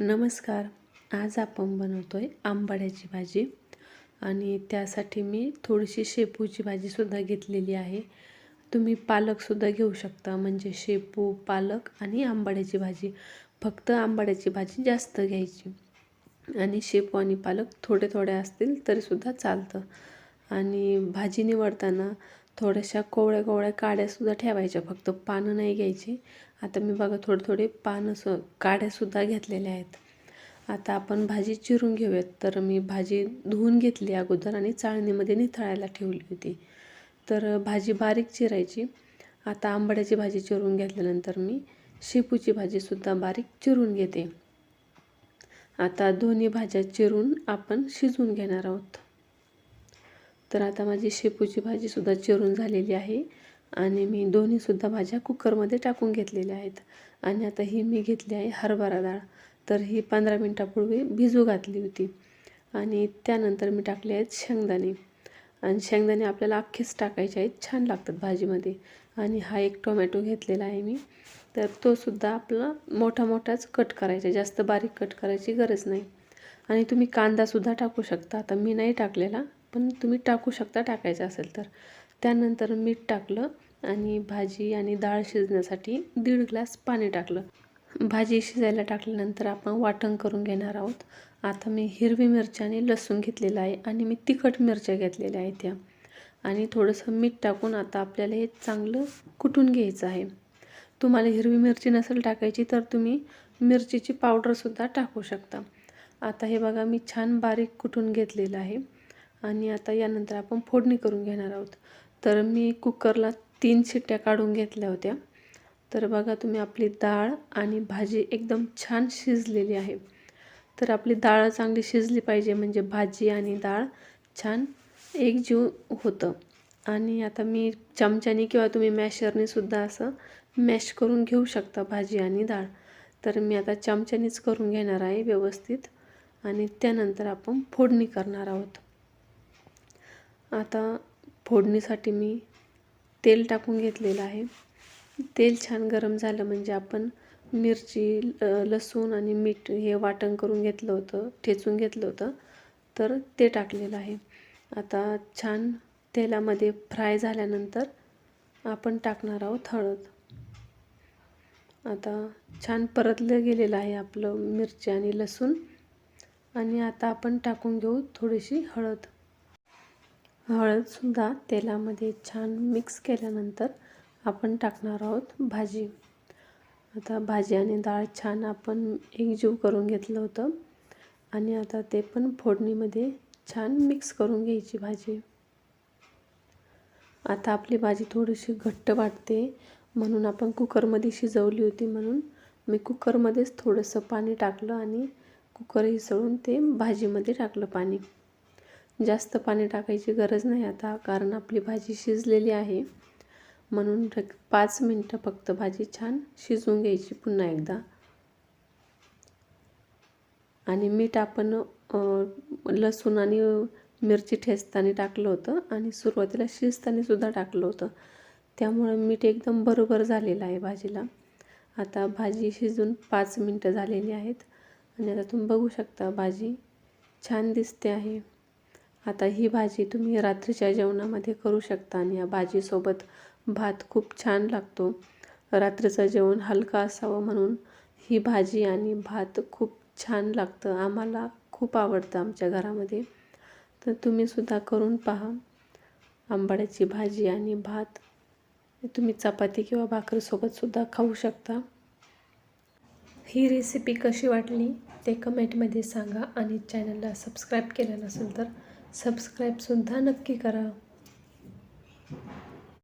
नमस्कार. आज आपण बनवतो आहे आंबाड्याची भाजी. आणि त्यासाठी मी थोडीशी शेपूची भाजीसुद्धा घेतलेली आहे. तुम्ही पालकसुद्धा घेऊ शकता म्हणजे शेपू पालक आणि आंबाड्याची भाजी. फक्त आंबाड्याची भाजी जास्त घ्यायची. आणि शेपू आणि पालक थोडे थोडे असतील तरीसुद्धा चालतं. आणि भाजी निवडताना थोड्याशा कोवळ्या कोवळ्या काड्यासुद्धा ठेवायच्या. फक्त पानं नाही घ्यायची. आता मी बघा थोडे थोडे पानं स काड्यासुद्धा घेतलेल्या आहेत. आता आपण भाजी चिरून घेऊयात. तर मी भाजी धुवून घेतली अगोदर आणि चाळणीमध्ये निथळायला ठेवली होती. तर भाजी बारीक चिरायची. आता आंबड्याची भाजी चिरून घेतल्यानंतर मी शेपूची भाजीसुद्धा बारीक चिरून घेते. आता दोन्ही भाज्या चिरून आपण शिजवून घेणार आहोत. तर आता माझी शेपूची भाजीसुद्धा चिरून झालेली आहे. आणि मी दोन्हीसुद्धा भाज्या कुकरमध्ये टाकून घेतलेल्या आहेत. आणि आता ही मी घेतली आहे हरभरा डाळ. तर ही पंधरा मिनटापूर्वी भिजू घातली होती. आणि त्यानंतर मी टाकले आहेत शेंगदाणे. आणि शेंगदाणे आपल्याला अख्खेच टाकायचे आहेत. छान लागतात भाजीमध्ये. आणि हा एक टोमॅटो घेतलेला आहे मी. तर तो सुद्धा आपला मोठा मोठाच कट करायचा. जास्त बारीक कट करायची गरज नाही. आणि तुम्ही कांदासुद्धा टाकू शकता. आता मी नाही टाकलेला. पण तुम्ही टाकू शकता टाकायचं असेल तर. त्यानंतर मीठ टाकलं आणि भाजी आणि डाळ शिजण्यासाठी दीड ग्लास पाणी टाकलं. भाजी शिजायला टाकल्यानंतर आपण वाटण करून घेणार आहोत. आता मी हिरवी मिरची आणि लसूण घेतलेलं आहे आणि मी तिखट मिरच्या घेतलेल्या आहेत त्या. आणि थोडंसं मीठ टाकून आता आपल्याला हे चांगलं कुटून घ्यायचं आहे. तुम्हाला हिरवी मिरची नसेल टाकायची तर तुम्ही मिरचीची पावडरसुद्धा टाकू शकता. आता हे बघा मी छान बारीक कुटून घेतलेलं आहे. आणि आता यानंतर आपण फोडणी करून घेणार आहोत. तर मी कुकरला तीन शिट्ट्या काढून घेतल्या होत्या. तर बघा तुम्ही आपली डाळ आणि भाजी एकदम छान शिजलेली आहे. तर आपली डाळ चांगली शिजली पाहिजे म्हणजे भाजी आणि डाळ छान एकजीव होतं. आणि आता मी चमच्याने किंवा तुम्ही मॅशरने सुद्धा असं मॅश करून घेऊ शकता भाजी आणि डाळ. तर मी आता चमच्यानेच करून घेणार आहे व्यवस्थित. आणि त्यानंतर आपण फोडणी करणार आहोत. आता फोडणीसाठी मी तेल टाकून घेतलेलं आहे. तेल छान गरम झालं म्हणजे आपण मिरची लसूण आणि मीठ हे वाटण करून घेतलं होतं ठेचून घेतलं होतं तर ते टाकलेलं आहे. आता छान तेलामध्ये फ्राय झाल्यानंतर आपण टाकणार आहोत हळद. आता छान परतलं गेलेलं आहे आपलं मिरची आणि लसूण. आणि आता आपण टाकून घेऊ थोडीशी हळद. हळदसुद्धा तेलामध्ये छान मिक्स केल्यानंतर आपण टाकणार आहोत भाजी. आता भाजी आणि डाळ छान आपण एकजीव करून घेतलं होतं. आणि आता ते पण फोडणीमध्ये छान मिक्स करून घ्यायची भाजी. आता आपली भाजी थोडीशी घट्ट वाटते म्हणून आपण कुकरमध्ये शिजवली होती म्हणून मी कुकरमध्येच थोडंसं पाणी टाकलं आणि कुकर हिसळून ते भाजीमध्ये टाकलं पाणी. जास्त पाणी टाकायची गरज नाही आता कारण आपली भाजी शिजलेली आहे. म्हणून पाच मिनटं फक्त भाजी छान शिजवून घ्यायची पुन्हा एकदा. आणि मीठ आपण लसूण आणि मिरची ठेचताना टाकलं होतं आणि सुरुवातीला शिजतानासुद्धा टाकलं होतं. त्यामुळे मीठ एकदम बरोबर झालेलं आहे भाजीला. आता भाजी शिजून पाच मिनटं झालेली आहेत. आणि आता तुम्ही बघू शकता भाजी छान दिसते आहे. आता ही भाजी तुम्ही रात्रीच्या जेवणामध्ये करू शकता आणि या भाजीसोबत भात खूप छान लागतो. रात्रीचं जेवण हलका असावं म्हणून ही भाजी आणि भात खूप छान लागतं. आम्हाला खूप आवडतं आमच्या घरामध्ये. तर तुम्हीसुद्धा करून पहा. आंबाड्याची भाजी आणि भात. तुम्ही चपाती किंवा भाकरीसोबतसुद्धा खाऊ शकता. ही रेसिपी कशी वाटली ते कमेंटमध्ये सांगा आणि चॅनलला सबस्क्राईब केलं नसेल तर सबस्क्राईबसुद्धा नक्की करा.